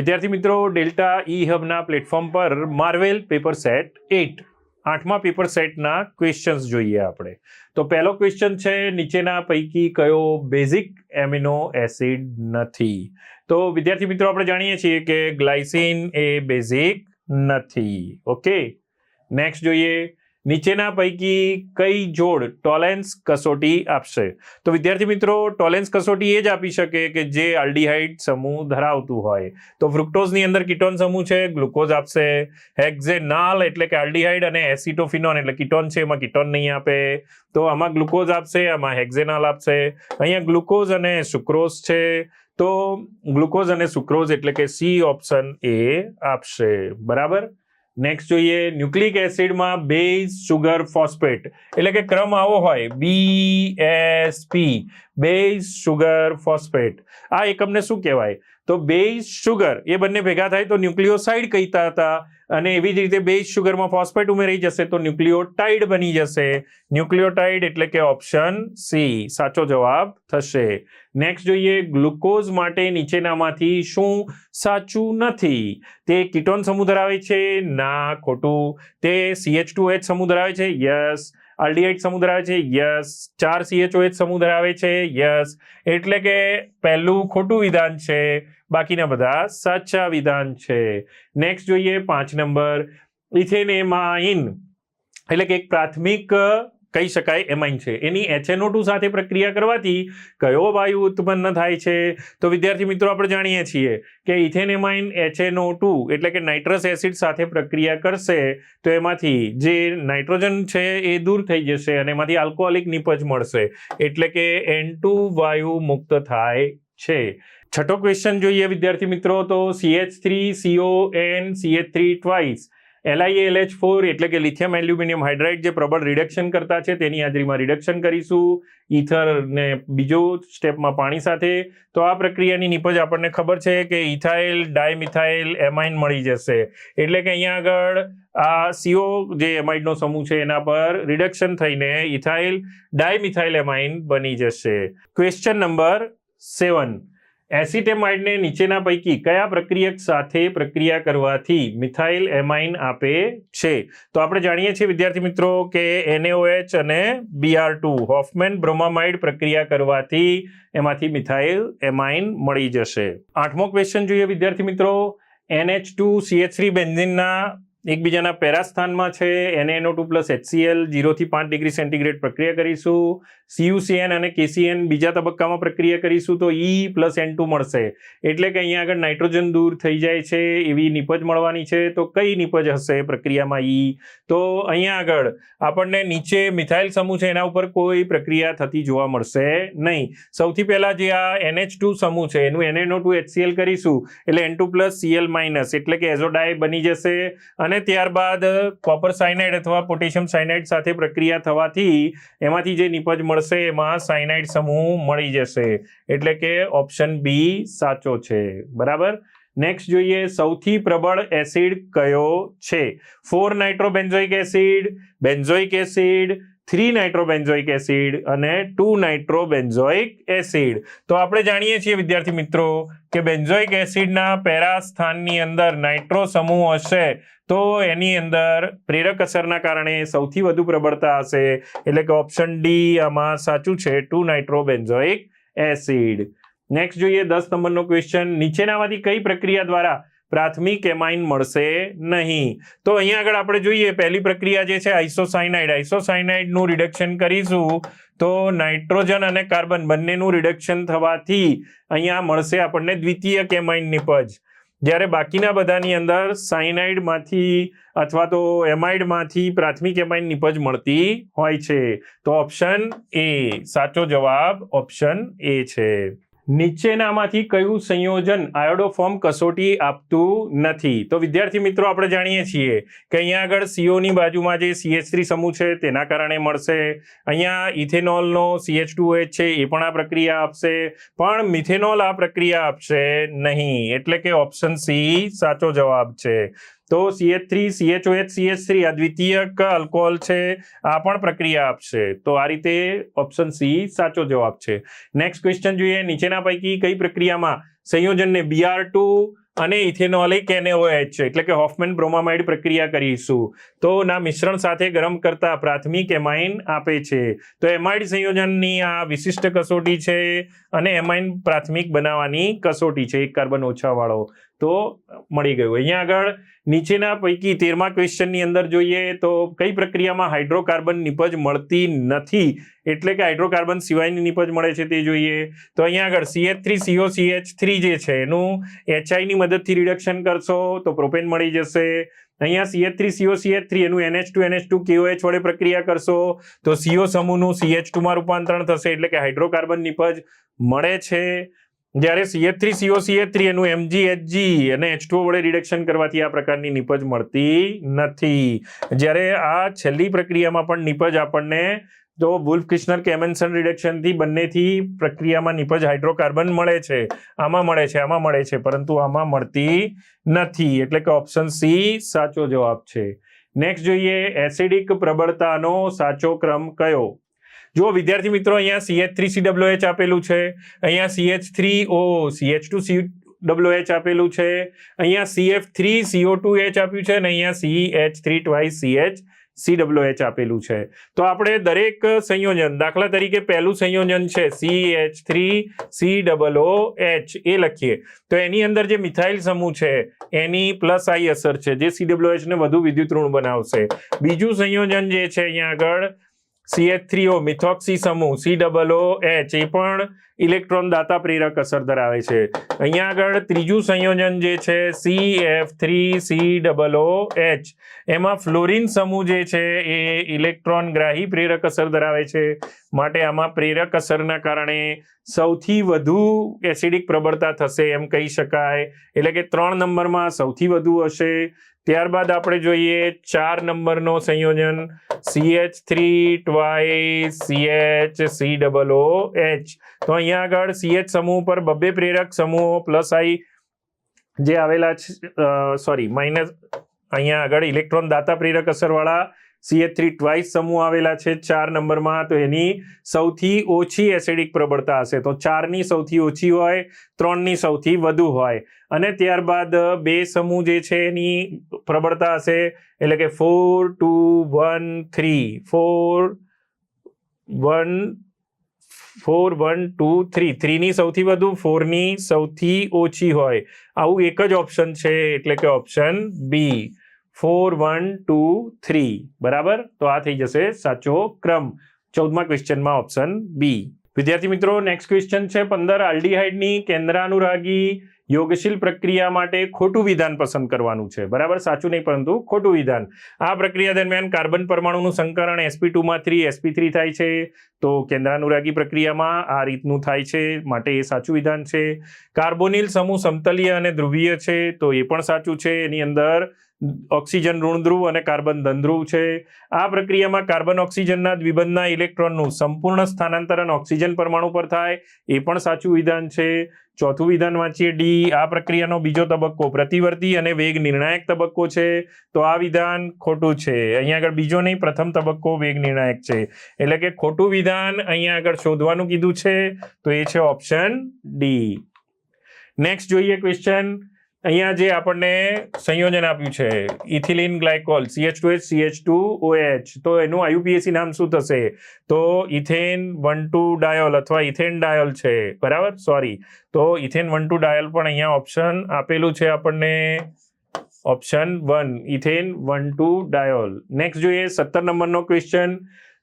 વિદ્યાર્થી મિત્રો, Delta E હબના પ્લેટફોર્મ પર માર્વેલ પેપર સેટ એટ, આઠમા પેપર સેટના ક્વેશ્ચન્સ જોઈએ આપણે. તો પહેલો ક્વેશ્ચન છે, નીચેના પૈકી કયો બેઝિક એમિનો એસિડ નથી? તો વિદ્યાર્થી મિત્રો, આપણે જાણીએ છીએ કે ગ્લાયસિન એ બેઝિક નથી. ઓકે? નેક્સ્ટ જોઈએ નીચેના પૈકી કઈ જોડ ટોલેન્સ કસોટી આપશે? તો વિદ્યાર્થી મિત્રો, ટોલેન્સ કસોટી એ જ આપી શકે કે જે આલ્ડીહાઇડ સમૂહ ધરાવતું હોય. તો ફ્રુક્ટોઝની અંદર કીટોન સમૂહ છે, ગ્લુકોઝ આપશે, હેક્ઝેનાલ એટલે કે આલ્ડીહાઇડ અને એસિટોફિનોન એટલે કીટોન છે, એમાં કીટોન નહીં આપે. તો આમાં ગ્લુકોઝ આપશે, આમાં હેક્ઝેનાલ આપશે. અહીંયા ગ્લુકોઝ અને સુક્રોઝ છે. તો ગ્લુકોઝ અને સુક્રોઝ એટલે કે સી ઓપ્શન એ આપશે. બરાબર? નેક્સ્ટ જોઈએ ન્યુક્લિક એસિડમાં બેઝ સુગર ફોસ્ફેટ એટલે કે ક્રમ આવો હોય B S P base sugar phosphate આ એકમને શું કહેવાય? તો બેઝ સુગર એ બંને ભેગા થાય તો ન્યુક્લિયોસાઇડ કહીતા હતા. અને એવી જ રીતે બેઝ સુગરમાં ફોસ્ફેટ ઉમેરાઈ જશે તો ન્યુક્લિયોટાઇડ બની જશે. ન્યુક્લિયોટાઇડ એટલે કે ઓપ્શન સી. સાચો જવાબ થશે. નેક્સ્ટ જોઈએ ગ્લુકોઝ માટે નીચેનામાંથી શું સાચું નથી? તે કીટોન સમૂહ ધરાવે છે? ના, ખોટું. તે સીએચ ટુ એચ સમૂહ ધરાવે છે? યસ આલ્ડીહાઇડ સમૂહ ધરાવે છે, યસ. ચાર સીએચઓએચ સમૂહ ધરાવે છે, યસ. એટલે કે પહેલું ખોટું વિધાન છે, બાકીના બધા સાચા વિધાન છે. નેક્સ્ટ જોઈએ પાંચ નંબર, ઇથેનેમાઇન. એટલે કે એક પ્રાથમિક કહી શકાય એમાઇન છે. એની HNO2 સાથે પ્રક્રિયા કરવાથી કયો વાયુ ઉત્પન્ન થાય છે? તો વિદ્યાર્થી મિત્રો, આપણે જાણીએ છીએ કે ઇથેન એમાઇન એચએનઓ ટુ એટલે કે નાઇટ્રસ એસિડ સાથે પ્રક્રિયા કરશે, તો એમાંથી જે નાઇટ્રોજન છે એ દૂર થઈ જશે અને એમાંથી આલ્કોહોલિક નિપજ મળશે. એટલે કે N2 વાયુ મુક્ત થાય છે. છઠ્ઠો ક્વેશ્ચન જોઈએ વિદ્યાર્થી મિત્રો, તો CH three CO N CH three twice LiALH four એટલે કે લિથિયમ એલ્યુમિનિયમ હાઇડ્રાઇડ જે પ્રબળ રિડક્શન કરતા છે, તેની હાજરીમાં રિડક્શન કરીશું. ઈથર ને બીજો સ્ટેપમાં પાણી સાથે. તો આ પ્રક્રિયાની નિપજ આપણને ખબર છે કે ઇથાઇલ ડાયમિથાઇલ એમાઇન મળી જશે. એટલે કે અહીંયા આગળ આ સીઓ જે એમાઇડનો સમૂહ છે, એના પર રિડક્શન થઈને ઇથાઇલ ડાયમિથાઇલ એમાઇન બની જશે. ક્વેશ્ચન નંબર સેવન એસિટેમાઇડને નીચેના પૈકી કયા પ્રક્રિયક સાથે પ્રક્રિયા કરવાથી મિથાઇલ એમાઇન આપે છે? તો આપણે જાણીએ છીએ, વિદ્યાર્થી મિત્રો, કે એનએઓએચ અને બીઆર ટુ હોફમેન બ્રોમામાઇડ પ્રક્રિયા કરવાથી એમાંથી મિથાઇલ એમાઇન મળી જશે. આઠમો ક્વેશ્ચન જોઈએ, વિદ્યાર્થી મિત્રો. એનએચ ટુ સીએચ થ્રી બેન્ઝિનના એકબીજાના પેરાસ્થાનમાં છે એનએનઓ ટુ પ્લસ એચસીએલ જીરોથી પાંચ ડિગ્રી સેન્ટીગ્રેડ પ્રક્રિયા કરીશું સીયુસીએન અને કેસીએન બીજા તબક્કામાં પ્રક્રિયા કરીશું, તો ઈ પ્લસ એન ટુ મળશે. એટલે કે અહીંયા આગળ નાઇટ્રોજન દૂર થઈ જાય છે, એવી નિપજ મળવાની છે, તો કઈ નિપજ હશે પ્રક્રિયામાં ઈ તો અહીંયા આગળ આપણને નીચે મિથાઇલ સમૂહ છે, એના ઉપર કોઈ પ્રક્રિયા થતી જોવા મળશે નહીં. સૌથી પહેલાં જે આ NH2 સમૂહ છે, એનું એનએનઓ ટુ એચસીએલ કરીશું, એટલે N two plus CL minus એટલે કે એઝોડાય બની જશે અને ત્યારબાદ કોપર સાયનાઇડ અથવા પોટેશિયમ સાયનાઇડ સાથે પ્રક્રિયા થવાથી એમાંથી જે નિપજ મળશે, એમાં સાયનાઇડ સમૂહ મળી જશે. એટલે કે ઓપ્શન બી સાચો છે. બરાબર? નેક્સ્ટ જોઈએ, સૌથી પ્રબળ એસિડ કયો છે? Four nitrobenzoic acid benzoic acid three nitrobenzoic acid અને ટુ નાઇટ્રોબેન્ઝોઇક એસિડ તો આપણે જાણીએ છીએ, વિદ્યાર્થી મિત્રો, કે બેન્ઝોઇક એસિડના પેરા સ્થાનની અંદર નાઇટ્રો સમૂહ હશે. તો એની અંદર પ્રેરક અસરના કારણે સૌથી વધુ પ્રબળતા હશે. એટલે કે ઓપ્શન ડી આમાં સાચું છે ટુ નાઇટ્રોબેન્ઝોઇક એસિડ નેક્સ્ટ જોઈએ દસ નંબરનો ક્વેશ્ચન નીચેનામાંથી કઈ પ્રક્રિયા દ્વારા પ્રાથમિક એમાઇન મળશે નહીં? તો અહીંયા આગળ આપણે જોઈએ, પહેલી પ્રક્રિયા જે છે આઈસોસાઇનાઇડ આઈસોસાઇનાઇડનું રિડક્શન કરીશું તો નાઇટ્રોજન અને કાર્બન બંનેનું રિડક્શન થવાથી અહીંયા મળશે આપણને દ્વિતીય કેમાઇન નિપજ જ્યારે બાકીના બધાની અંદર સાયનાઇડમાંથી અથવા તો એમાઇડમાંથી પ્રાથમિક એમાઇડ નિપજ મળતી હોય છે. તો ઓપ્શન એ સાચો જવાબ ઓપ્શન એ છે. નીચેનામાંથી કયું સંયોજન આયોડોફોર્મ કસોટી આપતું નથી? તો વિદ્યાર્થી મિત્રો, આપણે જાણીએ છીએ કે અહીંયા આગળ સીઓની બાજુમાં જે સીએચ થ્રી સમૂહ છે, તેના કારણે મળશે. અહીંયા ઇથેનોલનો સીએચ ટુ એચ છે, એ પણ આ પ્રક્રિયા આપશે. પણ મિથેનોલ આ પ્રક્રિયા આપશે નહીં. એટલે કે ઓપ્શન સી સાચો જવાબ છે. તો CH three CHOH CH three આ દ્વિતીયક આલ્કોહોલ છે, આ પણ પ્રક્રિયા આપશે. તો આ રીતે ઓપ્શન સી સાચો જવાબ છે. નેક્સ્ટ ક્વેશ્ચન જોઈએ, નીચેના પૈકી કઈ પ્રક્રિયામાં સંયોજનને બીઆર ટુ અને ઇથેનોલિક એક છે એટલે કે હોફમેન બ્રોમામાઇડ પ્રક્રિયા કરીશું. તો ના મિશ્રણ સાથે ગરમ કરતા પ્રાથમિક એમાઇન આપે છે. તો એમાઇડ સંયોજનની આ વિશિષ્ટ કસોટી છે અને એમાઇન પ્રાથમિક બનાવવાની કસોટી છે, એક કાર્બન ઓછાવાળો. તો મળી ગયું. અહીંયા આગળ નીચેના પૈકી તેરમા ક્વેશ્ચનની અંદર જોઈએ તો કઈ પ્રક્રિયામાં હાઇડ્રોકાર્બન નિપજ મળતી નથી? એટલે કે હાઇડ્રોકાર્બન સિવાયની નિપજ મળે છે તે જોઈએ. તો અહીંયા આગળ CH three CO CH three જે છે એનું એચઆઈની મદદથી રિડક્શન કરશો તો પ્રોપેન મળી જશે. અહીંયા CH three CO CH three એનું NH two NH two KOH વડે પ્રક્રિયા કરશો તો સીઓ સમૂહનું સીએચ ટુમાં રૂપાંતરણ થશે એટલે કે હાઇડ્રોકાર્બન નિપજ મળે છે. જ્યારે CH three CO CH three એનું એમજી એચજી અને એચ ટુ વડે રિડક્શન કરવાથી આ પ્રકારની નિપજ મળતી નથી. જ્યારે આ છેલ્લી પ્રક્રિયામાં પણ નિપજ આપણને તો વુલ્ફ ક્રિશ્નર કેમેન્સન રિડક્શનથી બંનેથી પ્રક્રિયામાં નિપજ હાઇડ્રોકાર્બન મળે છે. આમાં મળે છે, આમાં મળે છે, પરંતુ આમાં મળતી નથી. એટલે કે ઓપ્શન સી સાચો જવાબ છે. નેક્સ્ટ જોઈએ એસિડિક પ્રબળતાનો સાચો ક્રમ કયો? જો વિદ્યાર્થી મિત્રો, અહીંયા સીએચ થ્રી સી એચ આપેલું છે, અહીંયા CH three O CH two C W H આપેલું છે, અહીંયા CF three CO two H આપ્યું છે, અને અહીંયા C H three twice CH C W H આપેલું છે. તો આપણે દરેક સંયોજન, દાખલા તરીકે પહેલું સંયોજન છે C H three C double O H એ લખીએ. તો એની અંદર જે મિથાઇલ સમૂહ છે, એની પ્લસ આઈ અસર છે, જે સી ડબલ્યુ એચ વધુ વિદ્યુત ઋણ બનાવશે. બીજું સંયોજન જે છે, અહીંયા આગળ સીએચ થ્રી ઓ મિથોક્સી સમૂહ સી ડબલ ઓ એચ એ પણ ઇલેક્ટ્રોન દાતા પ્રેરક અસર ધરાવે છે. અહીંયા આગળ ત્રીજું સંયોજન જે છે C F three C double O H એમાં ફ્લોરિન સમૂહ જે છે, એ ઇલેક્ટ્રોન ગ્રાહી પ્રેરક અસર ધરાવે છે. માટે આમાં પ્રેરક અસરના કારણે સૌથી વધુ એસિડિક પ્રબળતા થશે એમ કહી શકાય. એટલે કે ત્રણ નંબરમાં સૌથી વધુ હશે. ત્યારબાદ આપણે જોઈએ ચાર નંબરનો સંયોજન. CH three twice CH C double O H તો અહીંયા આગળ સીએચ સમૂહ પર બબ્બે પ્રેરક સમૂહો પ્લસ આઈ જે આવેલા છે સોરી માઇનસ અહીંયા આગળ ઇલેક્ટ્રોન દાતા પ્રેરક અસરવાળા સીએચ થ્રી ટ્વાઇસ સમૂહ આવેલા છે ચાર નંબરમાં. તો એની સૌથી ઓછી એસિડિક પ્રબળતા હશે. તો ચારની સૌથી ઓછી હોય, ત્રણની સૌથી વધુ હોય. અને ત્યારબાદ બે સમૂહ જે છે એની પ્રબળતા હશે, એટલે કે four two one three four one four one two three થ્રીની સૌથી વધુ ફોરની સૌથી ઓછી હોય. આવું એક જ ઓપ્શન છે, એટલે કે option B four one two three. બરાબર? તો આ થઈ જશે સાચો ક્રમ. ચૌદમા ક્વેશ્ચનમાં ઓપ્શન બી. વિદ્યાર્થી મિત્રો નેક્સ્ટ ક્વેશ્ચન છે પંદર આલ્ડીહાઇડની કેન્દ્રાનુરાગી યોગશીલ પ્રક્રિયા માટે ખોટું વિધાન પસંદ કરવાનું છે. બરાબર? સાચું નહીં, પરંતુ ખોટું વિધાન. આ પ્રક્રિયા દરમિયાન કાર્બન પરમાણુનું સંકરણ એસપી ટુમાં થ્રી એસપી થ્રી થાય છે. તો કેન્દ્રાનુરાગી પ્રક્રિયામાં આ રીતનું થાય છે. માટે એ સાચું વિધાન છે. કાર્બોનિલ સમૂહ સમતલીય અને ધ્રુવીય છે. તો એ પણ સાચું છે. એની અંદર ઓક્સિજન ઋણધ્રુવ અને કાર્બન ધનધ્રુવ છે. આ પ્રક્રિયામાં કાર્બન ઓક્સિજનના દ્વિબંધના ઇલેક્ટ્રોનનું સંપૂર્ણ સ્થાનાંતરણ ઓક્સિજન પરમાણુ પર થાય, એ પણ સાચું વિધાન છે. ચોથું વિધાન વાંચીએ ડી આ પ્રક્રિયાનો બીજો તબક્કો પ્રતિવર્તી અને વેગ નિર્ણાયક તબક્કો છે. તો આ વિધાન ખોટું છે. અહીંયા આગળ બીજો નહીં, પ્રથમ તબક્કો વેગ નિર્ણાયક છે. એટલે કે ખોટું વિધાન અહીંયા આગળ શોધવાનું કીધું છે. તો એ છે ઓપ્શન ડી નેક્સ્ટ જોઈએ ક્વેશ્ચન અહીંયા જે આપણને સંયોજન આપ્યું છે ethylene glycol CH two H CH two OH તો એનું આયુપીએસસી નામ શું થશે? તો ઇથેન વન ટુ ડાયોલ અથવા ઇથેન ડાયોલ છે, બરાબર? સોરી તો ઇથેન વન ટુ ડાયોલ પણ અહીંયા ઓપ્શન આપેલું છે આપણને. Option one ethane one two diol next જોઈએ સત્તર નંબરનો ક્વેશ્ચન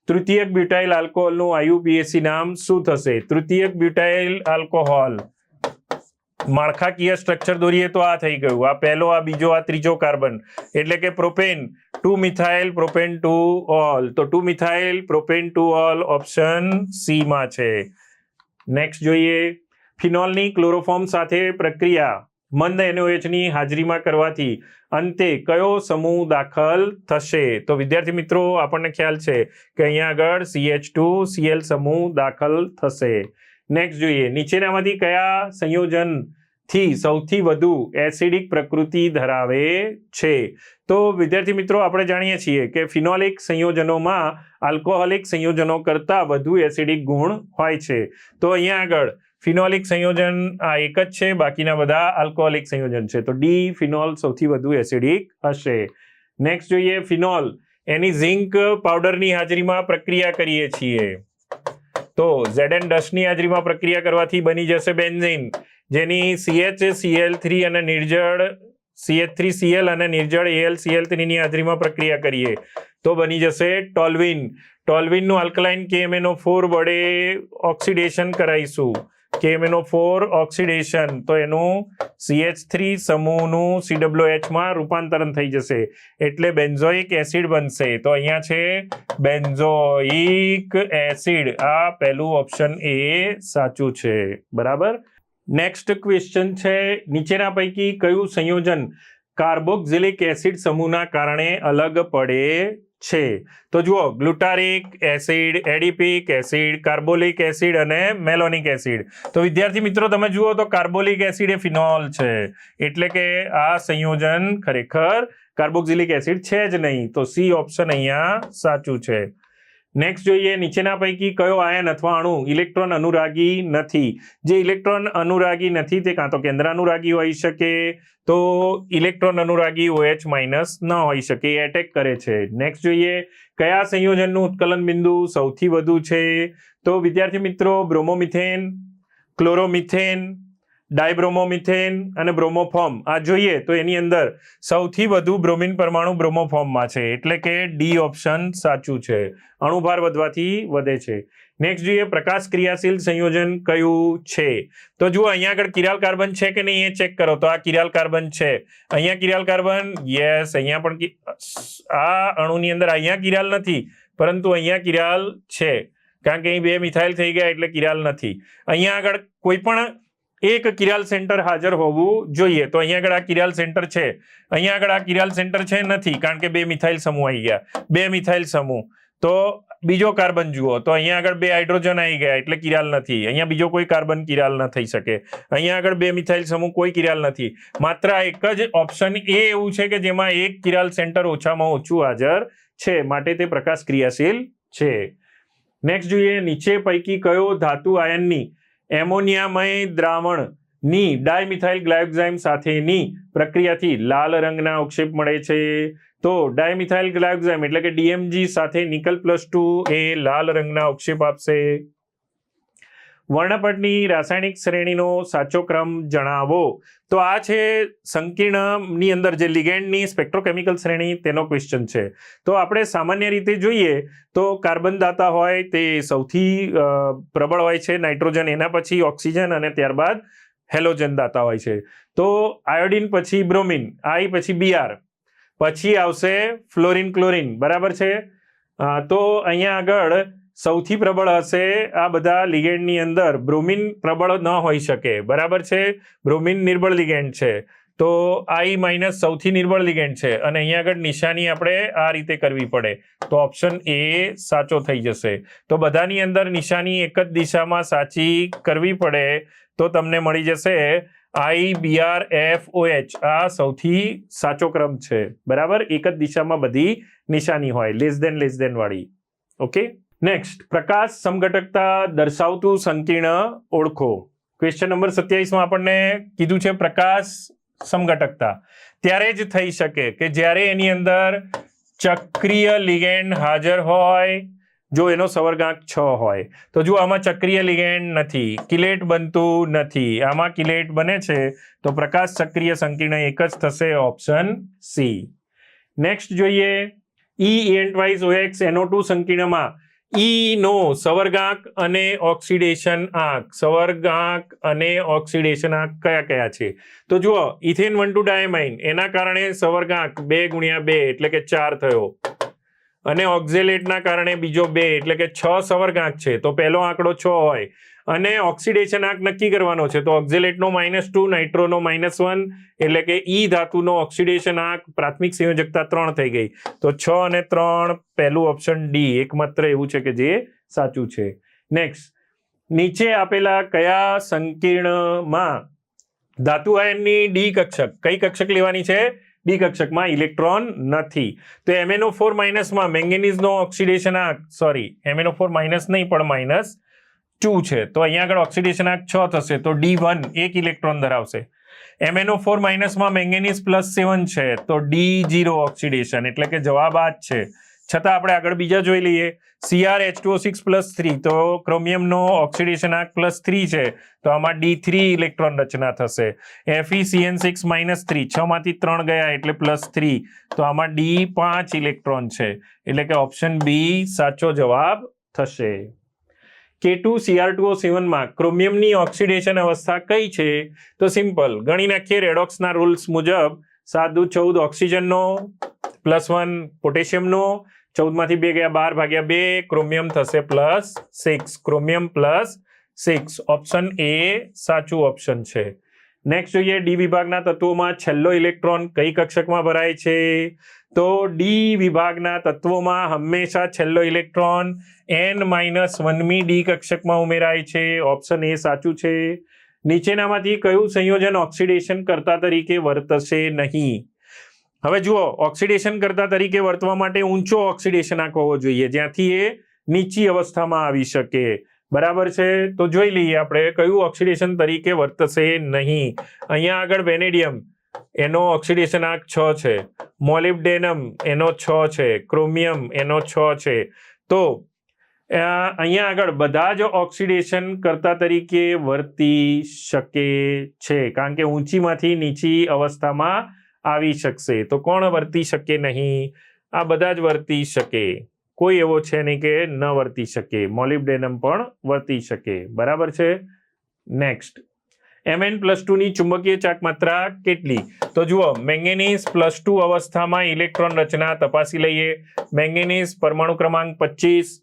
તૃતીયક બ્યુટાઇલ આલ્કોહોલનું આયુપીએસસી નામ શું થશે? તૃતીયક બ્યુટાઇલ આલ્કોહોલ માળખાકીય સ્ટ્રક્ચર દોરીએ તો આ થઈ ગયું. આ પહેલો, આ બીજો, આ ત્રીજો કાર્બન. એટલે કે propane two methyl propane two ol તો two methyl propane two ol option C માં છે. નેક્સ્ટ જોઈએ. ફિનોલની ક્લોરોફોર્મ સાથે પ્રક્રિયા. મંદ એનઓએચની હાજરીમાં કરવાથી અંતે કયો સમૂહ દાખલ થશે? તો વિદ્યાર્થી મિત્રો, આપણને ખ્યાલ છે કે અહીંયા આગળ સીએચ ટુ સીએલ સમૂહ દાખલ થશે. નેક્સ્ટ જોઈએ. નીચેનામાંથી કયા સંયોજનથી સૌથી વધુ એસિડિક પ્રકૃતિ ધરાવે છે. તો વિદ્યાર્થી મિત્રો, આપણે જાણીએ છીએ કે ફિનોલિક સંયોજનોમાં આલ્કોહોલિક સંયોજનો કરતાં વધુ એસિડિક ગુણ હોય છે. તો અહીંયા આગળ, ફિનોલિક સંયોજન આ એક જ છે, બાકીના બધા આલ્કોહોલિક સંયોજન છે. તો ડી ફિનોલ સૌથી વધુ એસિડિક હશે. નેક્સ્ટ જોઈએ ફિનોલ. એની ઝિંક પાવડરની હાજરીમાં પ્રક્રિયા કરીએ છીએ. તો ઝેડ એન ડસ્ટની હાજરીમાં પ્રક્રિયા કરવાથી બની જશે બેન્ઝીન. જેની સીએચ સીએલ થ્રી અને નિર્જળ સીએચ થ્રી સીએલ અને નિર્જળ એલ સીએલ થ્રીની હાજરીમાં પ્રક્રિયા કરીએ. તો બની જશે ટોલ્વિન. ટોલ્વિનનું આલ્કલાઇન કેએમએનો ફોર વડે ઓક્સિડેશન કરાવીશું કેએમએનો ફોર ઓક્સિડેશન તો એનું સીએચ થ્રી સમૂહનું સીડબ્લ્યુએચમાં રૂપાંતરણ થઈ જશે. એટલે બેન્ઝોઇક એસિડ બનશે. તો અહીંયા છે બેન્ઝોઇક એસિડ આ પહેલું ઓપ્શન એ સાચું છે. બરાબર? નેક્સ્ટ ક્વેશ્ચન છે, નીચેના પૈકી કયું સંયોજન કાર્બોક્સિલિક એસિડ સમૂહના કારણે અલગ પડે છે? તો જુઓ, glutaric acid, adipic acid, carbolic acid અને મેલોનિક એસિડ. તો વિદ્યાર્થી મિત્રો, તમે જુઓ તો કાર્બોલિક એસિડ એ ફિનોલ છે. એટલે કે આ સંયોજન ખરેખર કાર્બોક્સિલિક એસિડ છે જ નહીં. તો સી ઓપ્શન અહીંયા સાચું છે. નેક્સ્ટ જોઈએ, નીચેના પૈકી કયો આયન અથવા અણુ ઇલેક્ટ્રોન અનુરાગી નથી? જે ઇલેક્ટ્રોન અનુરાગી નથી તે કાં તો કેન્દ્ર અનુરાગી હોઈ શકે, તો ઇલેક્ટ્રોન અનુરાગી ઓએચ માઇનસ ન હોઈ શકે, એ એટેક કરે છે. નેક્સ્ટ જોઈએ, કયા સંયોજનનું ઉત્કલન બિંદુ સૌથી વધુ છે? તો વિદ્યાર્થી મિત્રો, બ્રોમોમિથેન, ક્લોરોમિથેન ડાયબ્રોમોમિથેન અને બ્રોમોફોર્મ આ જોઈએ તો એની અંદર સૌથી વધુ બ્રોમિન પરમાણુ બ્રોમોફોર્મમાં છે. એટલે કે ડી ઓપ્શન સાચું છે. અણુભાર વધવાથી વધે છે. નેક્સ્ટ જોઈએ પ્રકાશ ક્રિયાશીલ સંયોજન કયું છે? તો જુઓ, અહીંયા આગળ કિરાલ કાર્બન છે કે નહીં એ ચેક કરો. તો આ કિરાલ કાર્બન છે. અહીંયા કિરાલ કાર્બન, યસ, અહીંયા પણ આ અણુની અંદર અહીંયા કિરાલ નથી, પરંતુ અહીંયા કિરાલ છે. કારણ કે અહીં બે મિથાઇલ થઈ ગયા એટલે કિરાલ નથી. અહીંયા આગળ કોઈ પણ એક કિરાલ સેન્ટર હાજર હોવું જોઈએ. તો અહીંયા આગળ આ કિરાલ સેન્ટર છે. અહીંયા આગળ આ કિરાલ સેન્ટર છે નથી, કારણ કે બે મિથાઇલ સમૂહ આવી ગયા. બે મિથાઇલ સમૂહ. તો બીજો કાર્બન જુઓ. તો અહીંયા આગળ બે હાઇડ્રોજન આવી ગયા, એટલે કિરાલ નથી. અહીંયા બીજો કોઈ કાર્બન કિરાલ ન થઈ શકે. અહીંયા આગળ બે મિથાઇલ સમૂહ, કોઈ કિરાલ નથી. માત્ર એક જ ઓપ્શન એ એવું છે કે જેમાં એક કિરાલ સેન્ટર ઓછામાં ઓછું હાજર છે. માટે તે પ્રકાશ ક્રિયાશીલ છે. નેક્સ્ટ જોઈએ, નીચે પૈકી કયો ધાતુ આયનની એમોનિયામય દ્રાવણની ડાયમિથાઇલ ગ્લાયોક્ઝાઇમ સાથેની પ્રક્રિયાથી લાલ રંગના અવક્ષેપ મળે છે. તો ડાયમિથાઇલ ગ્લાયક્સાઇમ એટલે કે ડીએમજી સાથે નિકલ પ્લસ ટુ એ લાલ રંગના અવક્ષેપ આપશે. વર્ણપટની રાસાયણિક શ્રેણીનો સાચો ક્રમ જણાવો. તો આ છે સંકીર્ણની અંદર જે લિગેન્ડની સ્પેક્ટ્રોકેમિકલ શ્રેણી, તેનો ક્વેશ્ચન છે. તો આપણે સામાન્ય રીતે જોઈએ તો કાર્બન દાતા હોય તે સૌથી પ્રબળ હોય છે, નાઇટ્રોજન એના પછી ઓક્સિજન અને ત્યારબાદ હેલોજન દાતા હોય છે. તો આયોડિન પછી બ્રોમિન, આઈ પછી બીઆર પછી આવશે ફ્લોરિન ક્લોરિન, બરાબર છે? તો અહીંયા આગળ સૌથી પ્રબળ હશે આ બધા લિગેન્ડની અંદર. બ્રોમિન પ્રબળ ન હોઈ શકે. બરાબર છે? બ્રોમિન નિર્બળ લિગેન્ડ છે. તો આઈ માઇનસ સૌથી નિર્બળ લિગેન્ડ છે. અને અહીંયા આગળ નિશાની આપણે આ રીતે કરવી પડે. તો ઓપ્શન એ સાચો થઈ જશે. તો બધાની અંદર નિશાની એક જ દિશામાં સાચી કરવી પડે તો તમને મળી જશે I BR F O H. આ સૌથી સાચો ક્રમ છે. બરાબર? એક જ દિશામાં બધી નિશાની હોય. લેસ દેન લેસ દેન વાળી. ઓકે? નેક્સ્ટ પ્રકાશ સમઘટકતા દર્શાવતું સંકીર્ણ ઓળખો. ક્વેશ્ચન નંબર સત્યાવીસમાં આપણને કીધું છે પ્રકાશ સમઘટકતા. ત્યારે જ થઈ શકે કે જ્યારે એની અંદર ચક્રીય લિગેન્ડ હાજર હોય, જો એનો સવર્ગાંક છ હોય. તો જો આમાં ચક્રીય લિગેન્ડ નથી, કિલેટ બનતું નથી. આમાં કિલેટ બને છે, તો પ્રકાશ ચક્રીય સંકીર્ણ એક જ થશે, ઓપ્શન સી. નેક્સ્ટ જોઈએ ઈ એન્ટવાઇઝ ઓએક્સ એનો ટુ સંકીર્ણમાં ઈ નો સવર્ગાંક અને ઓક્સિડેશન આંક. સવર્ગાંક અને ઓક્સિડેશન આંક કયા કયા છે? તો જુઓ, ઇથેન વન ટુ ડાયમાઇન, એના કારણે સવર્ગાંક બે ગુણ્યા બે એટલે કે ચાર થયો. અને ઓક્ઝેલેટના કારણે બીજો બે એટલે કે છ સવર્ગાંક છે. તો પહેલો આંકડો છ હોય. અને ઓક્સિડેશન આંક નક્કી કરવાનો છે. તો ઓક્ઝેલેટનો માઇનસ ટુ નાઇટ્રોનો માઇનસ વન એટલે કે ઈ ધાતુનો ઓક્સિડેશન આંક પ્રાથમિક સંયોજકતા ત્રણ થઈ ગઈ. તો છ અને ત્રણ, પહેલું ઓપ્શન ડી એકમાત્ર એવું છે કે જે સાચું છે. નેક્સ્ટ નીચે આપેલા કયા સંકીર્ણમાં ધાતુ આયનની ડી કક્ષક, કઈ કક્ષક લેવાની છે? ડી કક્ષકમાં ઇલેક્ટ્રોન નથી. તો એમએનઓ ફોર માઇનસમાં મેંગેનીઝનો ઓક્સિડેશન આંક સોરી એમએનઓ ફોર માઇનસ નહીં, પણ માઇનસ ટુ છે. તો અહીંયા આગળ ઓક્સિડેશન આંક છ થશે. તો ડી વન એક ઇલેક્ટ્રોન ધરાવશે. એમએનઓ ફોર માઇનસમાં મેંગેનીઝ પ્લસ સેવન છે. તો ડી જીરો ઓક્સિડેશન એટલે કે જવાબ આ જ છે. છતાં આપણે આગળ બીજા જોઈ લઈએ. CR H two six plus three તો ક્રોમિયમનો ઓક્સિડેશન આંક પ્લસ થ્રી છે. તો આમાં ડી થ્રી ઇલેક્ટ્રોન રચના થશે. FE CN six minus three છ માંથી ત્રણ ગયા એટલે પ્લસ થ્રી તો આમાં ડી પાંચ ઇલેક્ટ્રોન છે. એટલે કે ઓપ્શન બી સાચો જવાબ થશે. કે ટુ સીઆર ટુ સેવનમાં ક્રોમિયમની ઓક્સિડેશન અવસ્થા કઈ છે? તો સિમ્પલ, ગણી નાખીએ રેડોક્સના રૂલ્સ મુજબ સાત દુ ચૌદ ઓક્સિજનનો, પ્લસ વન પોટેશિયમનો, ચૌદમાંથી બે ગયા બાર ભાગ્યા બે, ક્રોમિયમ થશે plus six. Chromium plus six. Option A સાચું ઓપ્શન છે. નેક્સ્ટ જોઈએ ડી વિભાગના તત્વોમાં છેલ્લો ઇલેક્ટ્રોન કઈ કક્ષકમાં ભરાય છે? તો ડી વિભાગના તત્વોમાં હંમેશા છેલ્લો ઇલેક્ટ્રોન એન માઇનસ વનમી ડી કક્ષકમાં ઉમેરાય છે. ઓપ્શન એ સાચું છે. નીચેનામાંથી કયું સંયોજન ઓક્સિડેશન કરતા તરીકે વર્તશે નહીં? હવે જુઓ ઓક્સિડેશન કરતા તરીકે વર્તવા માટે ઊંચો ઓક્સિડેશન આંક હોવો જોઈએ. જ્યાંથી એ નીચી અવસ્થામાં આવી શકે. બરાબર છે? તો જોઈ લઈએ આપણે કયું ઓક્સિડેશન તરીકે વર્તશે નહીં. અહીંયા આગળ વેનેડિયમ એનો ઓક્સિડેશન આંક છ છે. મોલિબ્ડેનમ એનો છ છે. ક્રોમિયમ એનો છ છે. તો અહીંયા આગળ બધા જ ઓક્સિડેશન કરતા તરીકે વર્તી શકે છે, કારણ કે ઊંચીમાંથી નીચી અવસ્થામાં આવી શકશે. તો કોણ વર્તી શકે નહીં? આ બધા જ વર્તી શકે. કોઈ એવો છે નહીં કે ન વર્તી શકે મોલિબ્ડેનમ પણ વર્તી શકે. બરાબર છે? નેક્સ્ટ એમએન પ્લસ ટુની ચુંબકીય ચાક માત્રા કેટલી? તો જુઓ, મેંગેનીઝ પ્લસ ટુ અવસ્થામાં ઇલેક્ટ્રોન રચના તપાસી લઈએ. મેંગેનીઝ પરમાણુ ક્રમાંક પચીસ.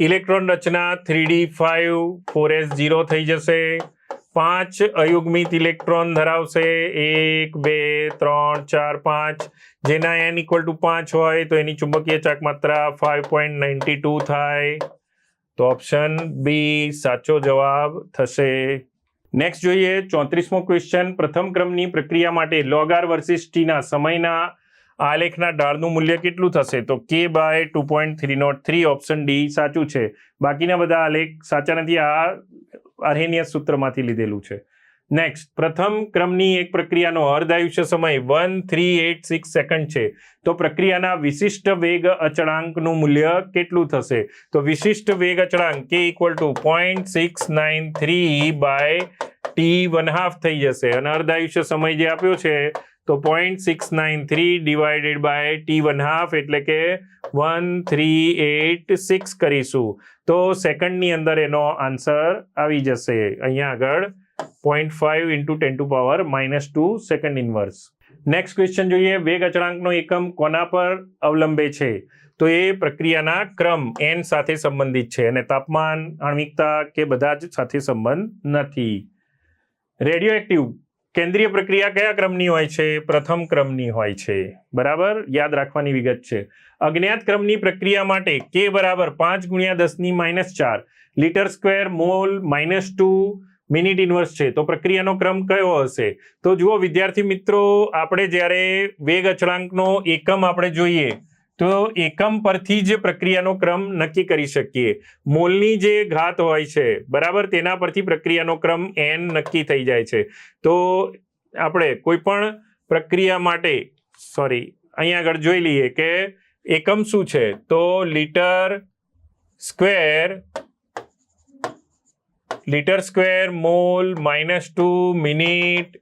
ઇલેક્ટ્રોન રચના three D five four S zero થઈ જશે. પાંચ અયુગ્મિત ઇલેક્ટ્રોન ધરાવશે. એક, બે, ત્રણ, ચાર, પાંચ. જેના એન ઇક્વલ ટુ પાંચ હોય તો એની ચુંબકીય ચાક માત્રા ફાઇવ પોઈન્ટ નાઇન્ટી ટુ થાય. તો ઓપ્શન બી સાચો જવાબ થશે. નેક્સ્ટ જોઈએ ચોત્રીસમો ક્વેશ્ચન પ્રથમ ક્રમની પ્રક્રિયા માટે લોગાર વર્સિસ ટીના સમયના આલેખના ઢાળનું મૂલ્ય કેટલું થશે? તો K by two point three not three option D સાચું છે. બાકીના બધા આલેખ સાચા નથી. આ આર્હેનિયસ સૂત્રમાંથી લીધેલું છે. નેક્સ્ટ પ્રથમ ક્રમની એક પ્રક્રિયાનો અર્ધાયુષ્ય સમય one three eight six second છે. તો પ્રક્રિયાના વિશિષ્ટ વેગ અચળાંકનું મૂલ્ય કેટલું થશે? તો વિશિષ્ટ વેગ અચળાંક K equal to point six nine three by T one half થઈ જશે. અને અર્ધ આયુષ્ય સમય જે આપ્યો છે તો point six nine three divided by T one half એટલે કે વન થ્રી એટ સિક્સ કરીશું. તો સેકન્ડની અંદર એનો આન્સર આવી જશે. અહીંયા આગળ point five into ten to power minus two second inverse next question જોઈએ. વેગ અચળાંકનો એકમ કોના પર અવલંબે છે? તો એ પ્રક્રિયાના ક્રમ એન સાથે સંબંધિત છે અને તાપમાન, આણ્વિકતા કે બધા જ સાથે સંબંધ નથી. રેડિયો એક્ટિવ કેન્દ્રીય પ્રક્રિયા કયા ક્રમની હોય છે? પ્રથમ ક્રમની હોય છે. બરાબર? યાદ રાખવાની વિગત છે. અજ્ઞાત ક્રમની પ્રક્રિયા માટે કે બરાબર પાંચ ગુણ્યા દસની માઇનસ ચાર. Litre square mole minus two minute inverse છે. તો પ્રક્રિયાનો ક્રમ કયો હશે? તો જુઓ વિદ્યાર્થી મિત્રો, આપણે જ્યારે વેગ અચળાંકનો એકમ આપણે જોઈએ તો એકમ પરથી જ પ્રક્રિયાનો ક્રમ નક્કી કરી શકીએ. મોલની જે ઘાત હોય છે, બરાબર? તેના પરથી પ્રક્રિયાનો ક્રમ એન નક્કી થઈ જાય છે. તો આપણે કોઈ પણ પ્રક્રિયા માટે સોરી અહીંયા આગળ જોઈ લઈએ કે એકમ શું છે? તો litre square litre square mole minus two minute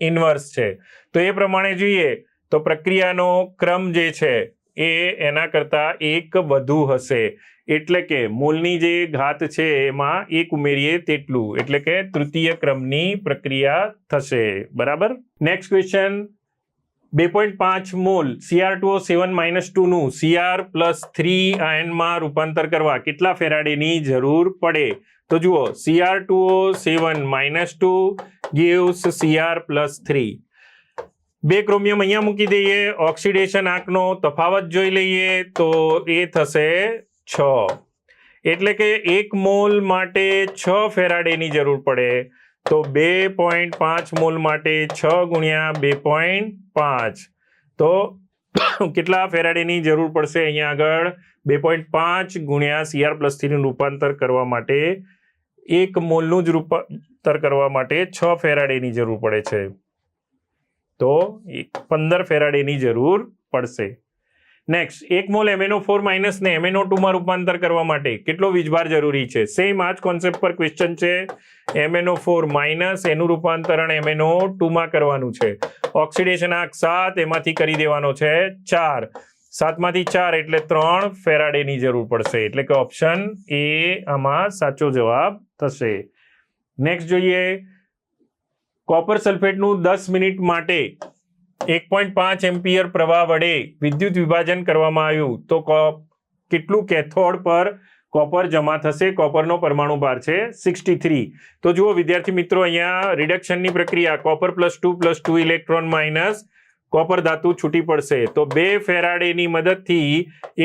inverse છે. તો એ પ્રમાણે જોઈએ તો પ્રક્રિયાનો ક્રમ જે છે એ એના કરતાં એક વધુ હશે. એટલે કે મૂળની જે ઘાત છે એમાં એક ઉમેરીએ તેટલું. એટલે કે તૃતીય ક્રમની પ્રક્રિયા થશે. બરાબર? નેક્સ્ટ ક્વેશ્ચન બે પોઈન્ટ પાંચ mole. CR two seven minus ટુનું CR plus three આયનમાં રૂપાંતર કરવા કેટલા ફેરાડેની જરૂર પડે? તો જુઓ CR two seven minus two gives CR plus three. બે ક્રોમિયમ અહીંયા મૂકી દઈએ. ઓક્સિડેશન આંકનો તફાવત જોઈ લઈએ તો એ થશે છ. એટલે કે એક મોલ માટે છ ફેરાડેની જરૂર પડે. તો બે પોઈન્ટ પાંચ મોલ માટે છ ગુણ્યા બે પોઈન્ટ પાંચ. તો કેટલા ફેરાડેની જરૂર પડશે અહીંયા આગળ? બે પોઈન્ટ પાંચ ગુણ્યા સીઆર પ્લસ થ્રીનું રૂપાંતર કરવા માટે એક મોલનું જ રૂપાંતર કરવા માટે છ ફેરાડેની જરૂર પડે છે. તો પંદર ફેરાડેની જરૂર પડશે. નેક્સ્ટ એક મોલ એમએનઓ ફોર માઇનસ ને એમએનઓ ટુમાં રૂપાંતર કરવા માટે કેટલો વીજભાર જરૂરી છે? સેમ આ જ કોન્સેપ્ટ પર ક્વેશ્ચન છે. એમએનઓ ફોર માઇનસ એનું રૂપાંતરણ એમએનઓ ટુમાં કરવાનું છે. ઓક્સિડેશન આંક સાત, એમાંથી કરી દેવાનો છે ચાર. સાતમાંથી ચાર એટલે ત્રણ ફેરાડેની જરૂર પડશે. એટલે કે ઓપ્શન એ આમાં સાચો જવાબ થશે. નેક્સ્ટ જોઈએ કોપર સલ્ફેટનું દસ મિનિટ માટે એક પોઈન્ટ પાંચ એમ્પિયર પ્રવાહ વડે વિદ્યુત વિભાજન કરવામાં આવ્યું. તો કેટલું કેથોડ પર કોપર જમા થશે? કોપરનો પરમાણુ ભાર છે સિક્સટી થ્રી તો જુઓ વિદ્યાર્થી મિત્રો, અહીંયા રિડક્શનની પ્રક્રિયા, copper plus two plus two electron minus copper ધાતુ છૂટી પડશે. તો બે ફેરાડેની મદદથી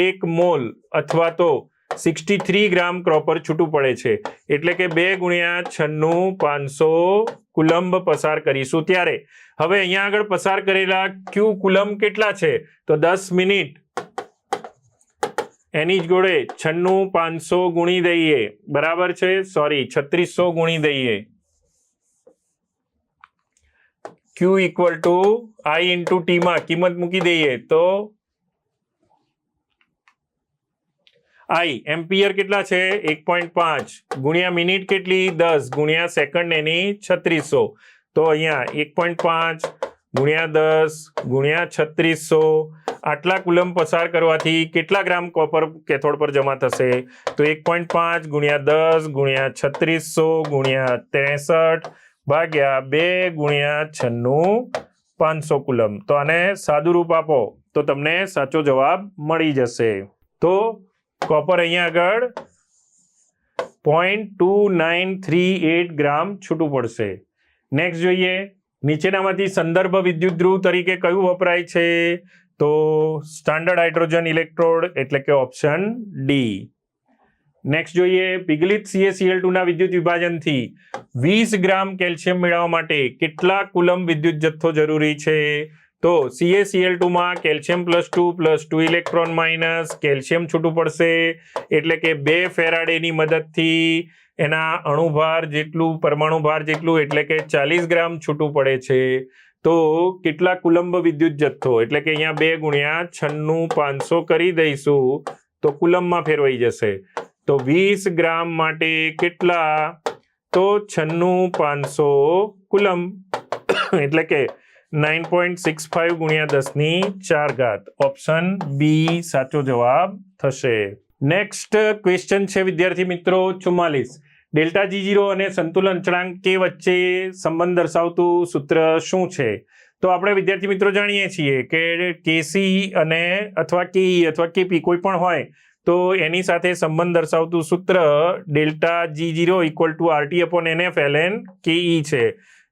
એક મોલ અથવા તો સિક્સટી થ્રી ગ્રામ ક્રોપર છૂટું પડે છે. એટલે કે બે ગુણ્યા છન્નું પાંચસો કુલંબ પસાર કરીશું ત્યારે. હવે અહીંયા આગળ પસાર કરેલા ક્યુ કુલંબ કેટલા છે? તો દસ મિનિટ. એની જ જોડે છન્નું પાંચસો ગુણી દઈએ. બરાબર છે? સોરી છત્રીસો ગુણી દઈએ. Q equal to I into ટીમાં કિંમત મૂકી દઈએ તો આઈ, એમ્પિયર કેટલા છે? એક પોઈન્ટ પાંચ. ગુણ્યા મિનિટ કેટલી? દસ. ગુણ્યા સેકન્ડ એની છત્રીસો. તો અહીંયા એક પોઈન્ટ પાંચ, ગુણ્યા દસ, ગુણ્યા છત્રીસો. આટલા કુલમ પસાર કરવાથી કેટલા ગ્રામ કોપર કેથોડ પર જમા થશે? તો એક પોઈન્ટ પાંચ, ગુણ્યા દસ, ગુણ્યા છત્રીસો, ગુણ્યા ત્રેસઠ ભાગ્યા બે, ગુણ્યા છન્નું, પાંચસો કુલમ તો આને સાદું રૂપ આપો. તો તમને સાચો જવાબ મળી જશે. તો કોપર અહીંયા આગળ point two nine three eight gram છૂટું પડશે. નેક્સ્ટ જોઈએ, નીચેનામાંથી સંદર્ભ વિદ્યુત ધ્રુવ તરીકે કયું વપરાય છે? તો સ્ટાન્ડર્ડ હાઇડ્રોજન ઇલેક્ટ્રોડ એટલે કે ઓપ્શન ડી નેક્સ્ટ જોઈએ, પિગલિત સીએસીએલ ટુના વિદ્યુત વિભાજનથી વીસ ગ્રામ કેલ્શિયમ મેળવવા માટે કેટલા કુલમ વિદ્યુત જથ્થો જરૂરી છે? તો CACL ટુમાં calcium plus two plus two electron minus calcium છૂટું પડશે એટલે કે બે ફેરાડેની મદદથી એના અણુભાર જેટલું પરમાણુ ભાર જેટલું એટલે કે ચાલીસ ગ્રામ છૂટું પડે છે. તો કેટલા કુલંબ વિદ્યુત જથ્થો? એટલે કે અહીંયા બે ગુણ્યા છન્નું પાંચસો કરી દઈશું તો કુલમમાં ફેરવાઈ જશે. તો વીસ ગ્રામ માટે કેટલા? તો છન્નું પાંચસો કુલમ એટલે કે નાઇન પોઈન્ટ સિક્સ ફાઇવ ગુણ્યા દસની ચાર ઘાત. ઓપ્શન બી સાચો જવાબ થશે. નેક્સ્ટ ક્વેશ્ચન છે વિદ્યાર્થી મિત્રો ચુમ્માલીસ. ડેલ્ટા જી જીરો અને સંતુલન અચળાંક કે વચ્ચે સંબંધ દર્શાવતું સૂત્ર શું છે? તો આપણે વિદ્યાર્થી મિત્રો જાણીએ છીએ કે કેસી અને અથવા કેઈ અથવા કેપી કોઈ પણ હોય, તો એની સાથે સંબંધ દર્શાવતું સૂત્ર delta G zero equal to RT upon N F L N KE છે.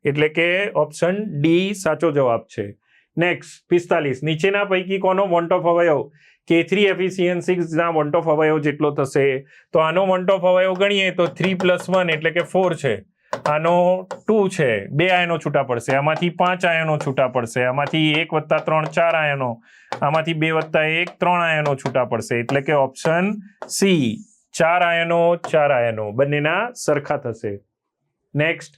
એટલે કે ઓપ્શન ડી સાચો જવાબ છે. નેક્સ્ટ પિસ્તાલીસ. નીચેના પૈકી કોનો વોન્ટ ઓફ અવયવ? કે થ્રી એફિસિયન્સીના વોન્ટ ઓફ અવયવ જેટલો થશે. તો આનો વોન્ટ ઓફ અવયવ ગણીએ તો થ્રી પ્લસ વન એટલે કે ફોર છે. આનો ટુ છે. બે આયનો છૂટા પડશે. આમાંથી પાંચ આયનો છૂટા પડશે. આમાંથી એક વત્તા ત્રણ ચાર આયનો. આમાંથી બે વત્તા એક ત્રણ આયનો છૂટા પડશે. એટલે કે ઓપ્શન સી ચાર આયનો ચાર આયનો. બંનેના સરખા થશે. નેક્સ્ટ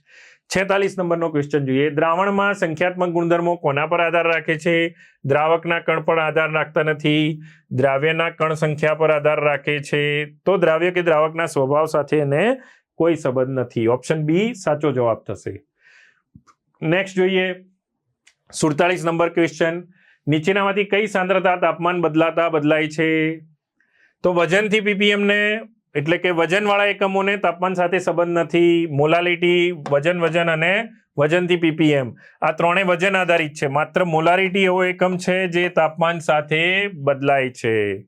છેતાલીસ નંબરનો ક્વેશ્ચન જોઈએ. દ્રાવણમાં સંખ્યાત્મક ગુણધર્મો કોના પર આધાર રાખે છે? દ્રાવકના કણ પર આધાર રાખતા નથી. દ્રાવ્યના કણ સંખ્યા પર આધાર રાખે છે. તો દ્રાવ્ય કે દ્રાવકના સ્વભાવ સાથે એને કોઈ સંબંધ નથી. ઓપ્શન બી સાચો જવાબ થશે. નેક્સ્ટ જોઈએ. સુડતાલીસ નંબર ક્વેશ્ચન નીચેનામાંથી કઈ સાંદ્રતા તાપમાન બદલાતા બદલાય છે? તો વજનથી પીપીએમને એટલે કે વજનવાળા એકમોને તાપમાન સાથે સંબંધ નથી મોલાલિટી વજન વજન અને વજનથી પીપીએમ. આ ત્રણે વજન આધારિત છે. માત્ર મોલારિટી એવો એકમ છે જે તાપમાન સાથે બદલાય છે.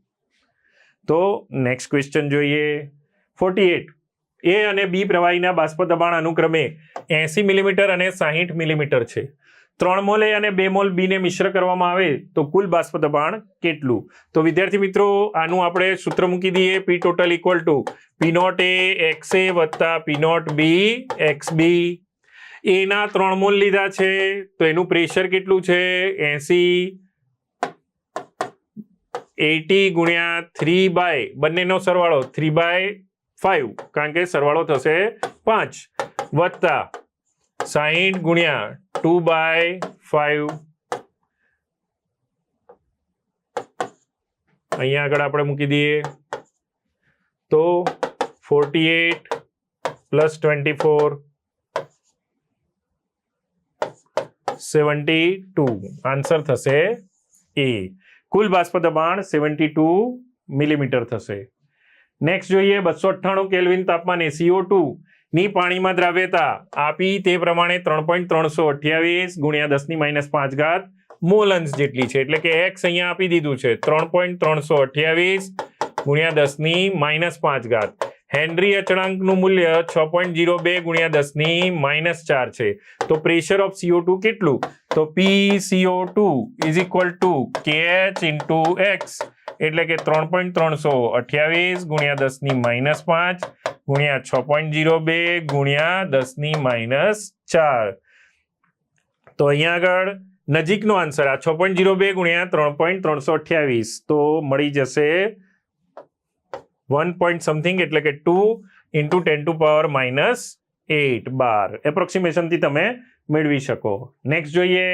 તો નેક્સ્ટ ક્વેશ્ચન જોઈએ. ફોર્ટી એટ એ અને બી પ્રવાહીના બાષ્પ દબાણ અનુક્રમે એસી મિલીમીટર અને સાહીઠ મિલીમીટર છે. ત્રણ મોલ એ અને બે મોલ બીને મિશ્ર કરવામાં આવે તો કુલ બાષ્પ દબાણ કેટલું? તો વિદ્યાર્થી મિત્રો, આનું આપણે સૂત્ર મૂકી દઈએ. P total equal to P not A X A વત્તા પી નોટ બી એક્સ બી એના ત્રણ મોલ લીધા છે. તો એનું પ્રેશર કેટલું છે? એસી એટી ગુણ્યા થ્રી બાય, બંનેનો સરવાળો થ્રી બાય ફાઈવ, કારણ કે સરવાળો થશે પાંચ. વત્તા સાહીઠ ગુણ્યા ટુ બાય ફાઈવ અહીંયા આગળ આપણે મૂકી દઈએ તો forty eight plus twenty four seventy two answer થશે એ કુલ બાષ્પ દબાણ સેવન્ટી ટુ મિલીમીટર થશે નેક્સ્ટ જોઈએ બસો અઠ્ઠાણું કેલ્વિન તાપમાને સીઓ ટુ ની પાણીમાં દ્રાવ્યતા આપી તે પ્રમાણે ત્રણ પોઈન્ટ ત્રણસો અઠ્યાવીસ ગુણ્યા દસની માઇનસ પાંચ ઘાત મોલન્સ જેટલી છે. એટલે કે એક્સ અહીંયા આપી દીધું છે. ત્રણ પોઈન્ટ ત્રણસો અઠ્યાવીસ ગુણ્યા દસની માઇનસ પાંચ ઘાત. હેનરી અચળાંકનું મૂલ્ય છ પોઈન્ટ જીરો બે ગુણ્યા દસની માઇનસ ચાર છે. તો પ્રેશર ઓફ સીઓ ટુ કેટલું? તો P CO two is equal to K H into X એટલે કે ત્રણ પોઈન્ટ ત્રણસો અઠ્યાવીસ ગુણ્યા દસની માઇનસ પાંચ ગુણ્યા છ પોઈન્ટ જીરો બે ગુણ્યા દસની માઇનસ ચાર. તો અહીંયા આગળ નજીકનો આન્સર આ છ પોઈન્ટ જીરો બે ગુણ્યા ત્રણ પોઈન્ટ ત્રણસો અઠ્યાવીસ. તો મળી જશે વન પોઈન્ટ સમથિંગ એટલે કે two into ten to power minus eight બાર. એપ્રોક્સિમેશનથી તમે મેળવી શકો. નેક્સ્ટ જોઈએ.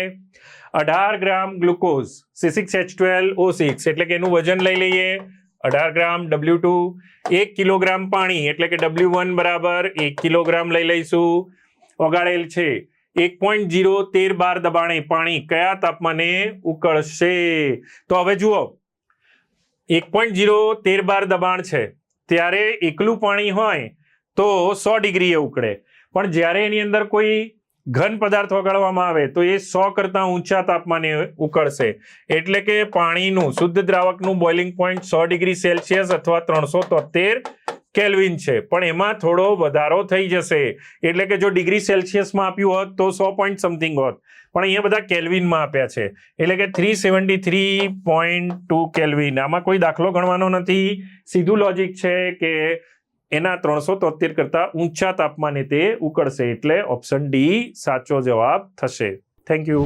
અઢાર gram glucose C six H twelve O six એટલે કે એનું વજન લઈ લઈએ અઢાર ગ્રામ ડબલ્યુ ટુ એક કિલોગ્રામ પાણી, એટલે કે ડબલ્યુ વન બરાબર એક કિલોગ્રામ લઈ લઈશું. ઓગાળેલ છે. એક પોઈન્ટ જીરો તેર બાર દબાણે પાણી કયા તાપમાને ઉકળશે? તો હવે જુઓ. એક પોઈન્ટ જીરો તેર બાર દબાણ છે. ત્યારે એકલું પાણી હોય તો સો ડિગ્રીએ ઉકળે. પણ જ્યારે એની અંદર કોઈ ઘન પદાર્થ ઓગાળવામાં આવે તો એ સો કરતાં ઊંચા તાપમાને ઉકળશે. એટલે કે પાણીનું, શુદ્ધ દ્રાવકનું બોઇલિંગ પોઈન્ટ સો ડિગ્રી સેલ્સિયસ અથવા ત્રણસો તોતેર કેલ્વિન છે. પણ એમાં થોડો વધારો થઈ જશે. એટલે કે જો ડિગ્રી સેલ્સિયસમાં આપ્યું હોત તો સો પોઈન્ટ સમથિંગ હોત. પણ અહીંયા બધા કેલ્વિનમાં આપ્યા છે. એટલે કે three seventy three point two kelvin. આમાં કોઈ દાખલો ગણવાનો નથી. સીધું લોજિક છે કે એના ત્રણસો તોતેર કરતાં ઊંચા તાપમાને તે ઉકળશે એટલે ઓપ્શન ડી સાચો જવાબ થશે. Thank you